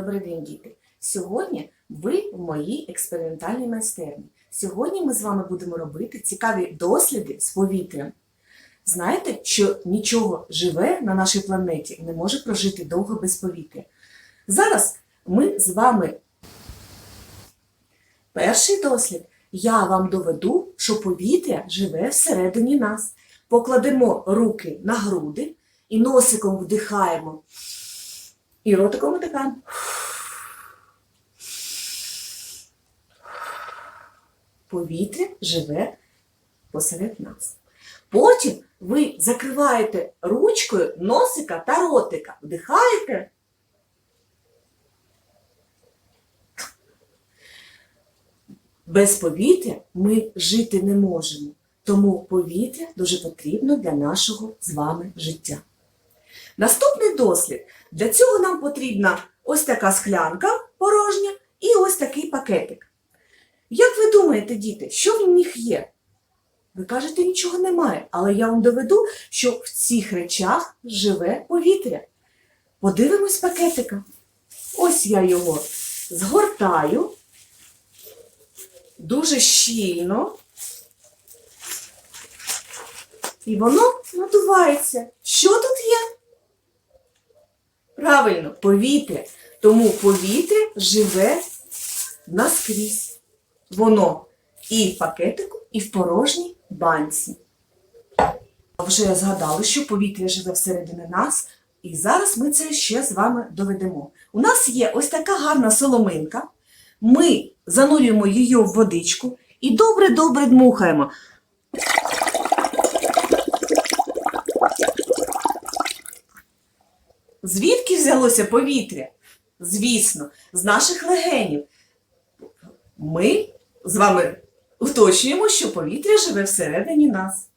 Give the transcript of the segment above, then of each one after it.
Добрий день, діти! Сьогодні ви в моїй експериментальній майстерні. Сьогодні ми з вами будемо робити цікаві досліди з повітрям. Знаєте, що нічого живе на нашій планеті не може прожити довго без повітря. Зараз ми з вами перший дослід. Я вам доведу, що повітря живе всередині нас. Покладемо руки на груди і носиком вдихаємо. І ротиком видихаємо. Повітря живе посеред нас. Потім ви закриваєте ручкою носика та ротика. Вдихаєте. Без повітря ми жити не можемо. Тому повітря дуже потрібно для нашого з вами життя. Наступний дослід. Для цього нам потрібна ось така склянка порожня і ось такий пакетик. Як ви думаєте, діти, що в них є? Ви кажете, нічого немає, але я вам доведу, що в цих речах живе повітря. Подивимось пакетика. Ось я його згортаю дуже щільно. І воно надувається. Що тут є? Правильно, повітря. Тому повітря живе наскрізь. Воно і в пакетику, і в порожній банці. Вже згадали, що повітря живе всередині нас, і зараз ми це ще з вами доведемо. У нас є ось така гарна соломинка. Ми занурюємо її в водичку і добре-добре дмухаємо. Звідки взялося повітря? Звісно, з наших легенів. Ми з вами уточнюємо, що повітря живе всередині нас.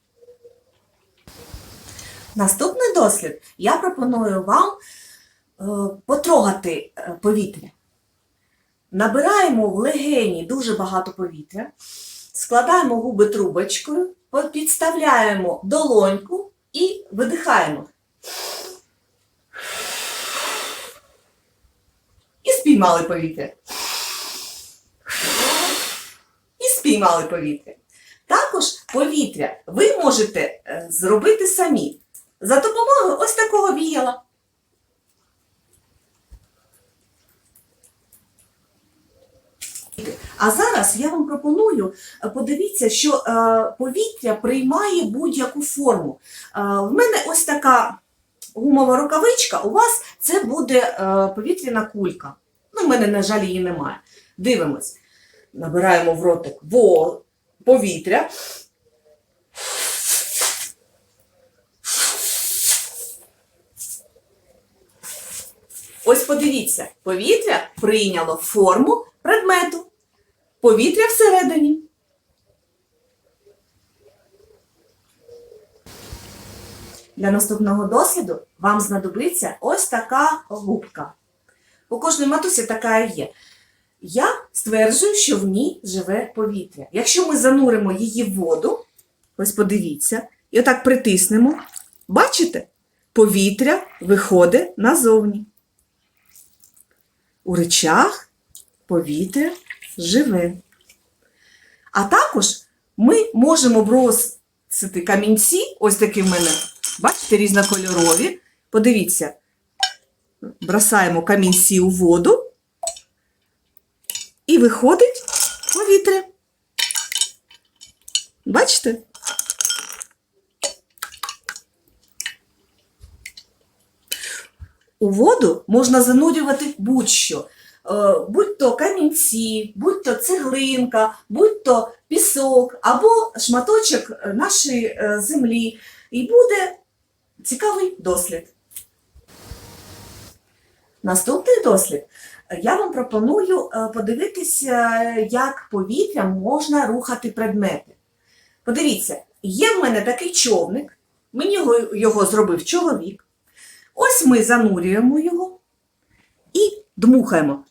Наступний дослід я пропоную вам е, потрогати е, повітря. Набираємо в легені дуже багато повітря, складаємо губи трубочкою, підставляємо долоньку і видихаємо. І спіймали повітря. І спіймали повітря. Також повітря ви можете е, зробити самі за допомогою ось такого віяла. А зараз я вам пропоную е, подивіться, що е, повітря приймає будь-яку форму. В мене ось така гумова рукавичка, у вас це буде повітряна кулька. Ну, в мене, на жаль, її немає. Дивимось. Набираємо в ротик повітря. Ось подивіться, повітря прийняло форму предмету. Повітря всередині. Для наступного досліду вам знадобиться ось така губка. У кожної матусі така є. Я стверджую, що в ній живе повітря. Якщо ми зануримо її в воду, ось подивіться, і отак притиснемо, бачите, повітря виходить назовні. У речах повітря живе. А також ми можемо бросити камінці, ось такі в мене, бачите, різнокольорові. Подивіться, бросаємо камінці у воду виходить повітря. Бачите? У воду можна занурювати будь-що. Е, Будь-то камінці, будь-то цеглинка, будь-то пісок або шматочок нашої е, землі. І буде цікавий дослід. Наступний дослід. Я вам пропоную е, подивитися, як повітря можна рухати предмети. Подивіться, є в мене такий човник, мені його, зробив чоловік. Ось ми занурюємо його і дмухаємо.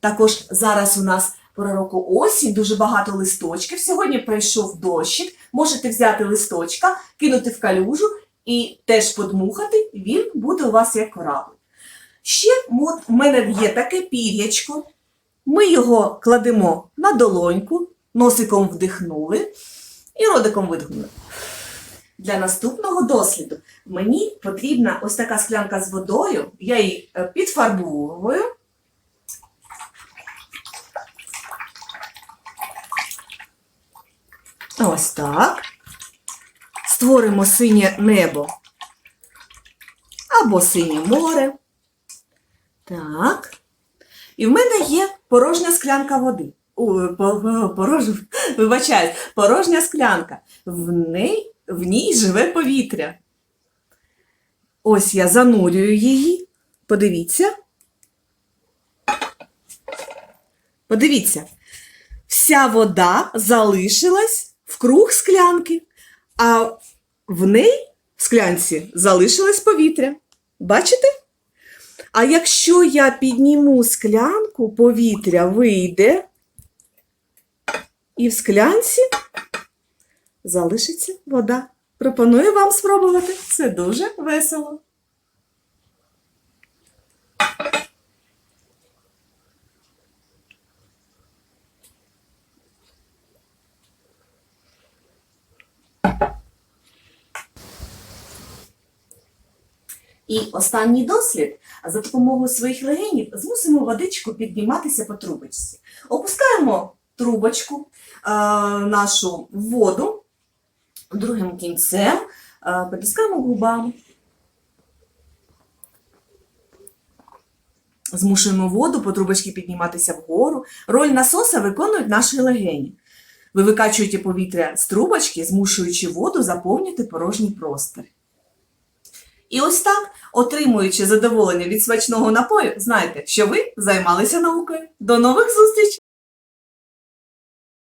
Також зараз у нас пора року осінь, дуже багато листочків. Сьогодні прийшов дощик, можете взяти листочка, кинути в калюжу і теж подмухати, він буде у вас як корабль. Ще от, в мене є таке пір'ячко. Ми його кладемо на долоньку, носиком вдихнули і родиком видихнули. Для наступного досліду мені потрібна ось така склянка з водою. Я її е, підфарбовую. Ось так. Створимо синє небо або синє море. Так. І в мене є порожня склянка води. О, по- по- порож... Вибачаюсь, порожня склянка. В ній, в ній живе повітря. Ось я занурюю її. Подивіться. Подивіться. Вся вода залишилась в круг склянки, а в неї в склянці залишилось повітря. Бачите? А якщо я підніму склянку, повітря вийде, і в склянці залишиться вода. Пропоную вам спробувати. Це дуже весело. І останній дослід за допомогою своїх легенів змусимо водичку підніматися по трубочці. Опускаємо трубочку е, нашу воду другим кінцем, е, притискаємо губами. Змушуємо воду по трубочці підніматися вгору. Роль насоса виконують наші легені. Ви викачуєте повітря з трубочки, змушуючи воду заповнити порожній простір. І ось так, отримуючи задоволення від смачного напою, знайте, що ви займалися наукою. До нових зустрічей!